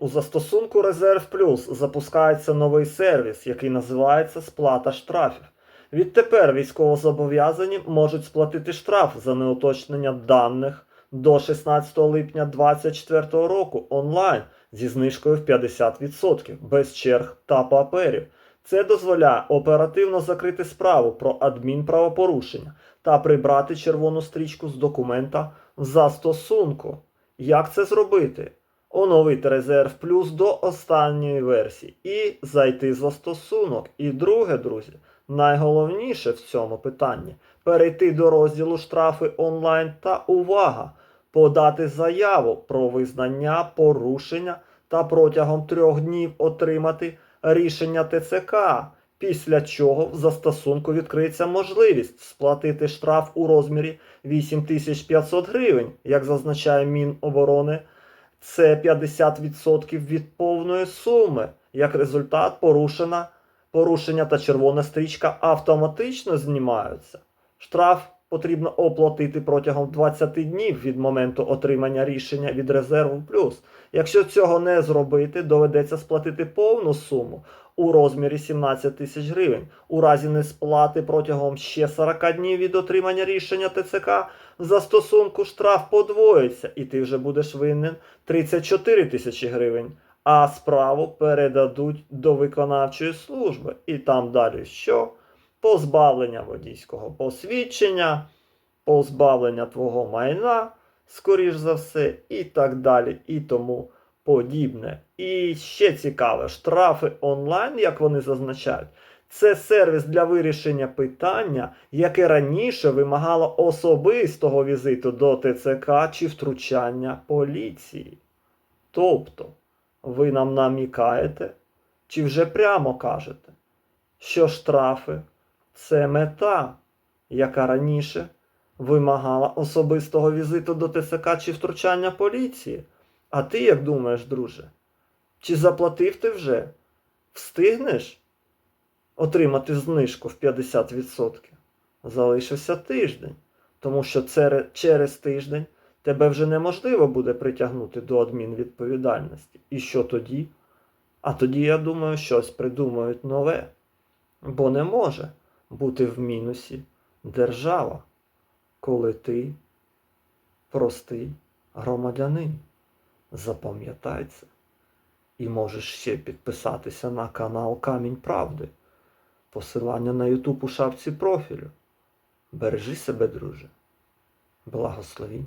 у застосунку Резерв Плюс запускається новий сервіс, який називається Сплата штрафів. Відтепер військовозобов'язані можуть сплатити штраф за неуточнення даних до 16 липня 2024 року онлайн зі знижкою в 50% без черг та паперів. Це дозволяє оперативно закрити справу про адмінправопорушення та прибрати червону стрічку з документа в застосунку. Як це зробити? Оновити резерв плюс до останньої версії і зайти в застосунок. І друге, друзі, найголовніше в цьому питанні перейти до розділу штрафи онлайн та увага, подати заяву про визнання порушення та протягом трьох днів отримати рішення ТЦК. Після чого в застосунку відкриється можливість сплатити штраф у розмірі 8500 гривень, як зазначає Міноборони. Це 50% від повної суми. Як результат, порушена, порушення та червона стрічка автоматично знімаються. Штраф потрібно оплатити протягом 20 днів від моменту отримання рішення від резерву плюс. Якщо цього не зробити, доведеться сплатити повну суму у розмірі 17 тисяч гривень. У разі несплати протягом ще 40 днів від отримання рішення ТЦК в застосунку штраф подвоїться, і ти вже будеш винен 34 тисячі гривень. А справу передадуть до виконавчої служби. І там далі що? Позбавлення водійського посвідчення, позбавлення твого майна, скоріш за все, і так далі, і тому подібне. І ще цікаве, штрафи онлайн, як вони зазначають, це сервіс для вирішення питання, яке раніше вимагало особистого візиту до ТЦК чи втручання поліції. Тобто, ви нам намікаєте, чи вже прямо кажете, що штрафи це мета, яка раніше вимагала особистого візиту до ТСК чи втручання поліції. А ти як думаєш, друже? Чи заплатив ти вже? Встигнеш отримати знижку в 50%? Залишився тиждень, тому що через тиждень тебе вже неможливо буде притягнути до адмінвідповідальності. І що тоді? А тоді, я думаю, щось придумають нове. Бо не може бути в мінусі держава, коли ти простий громадянин. Запам'ятай це. І можеш ще підписатися на канал Камінь Правди. Посилання на Ютуб у шапці профілю. Бережи себе, друже. Благословінь.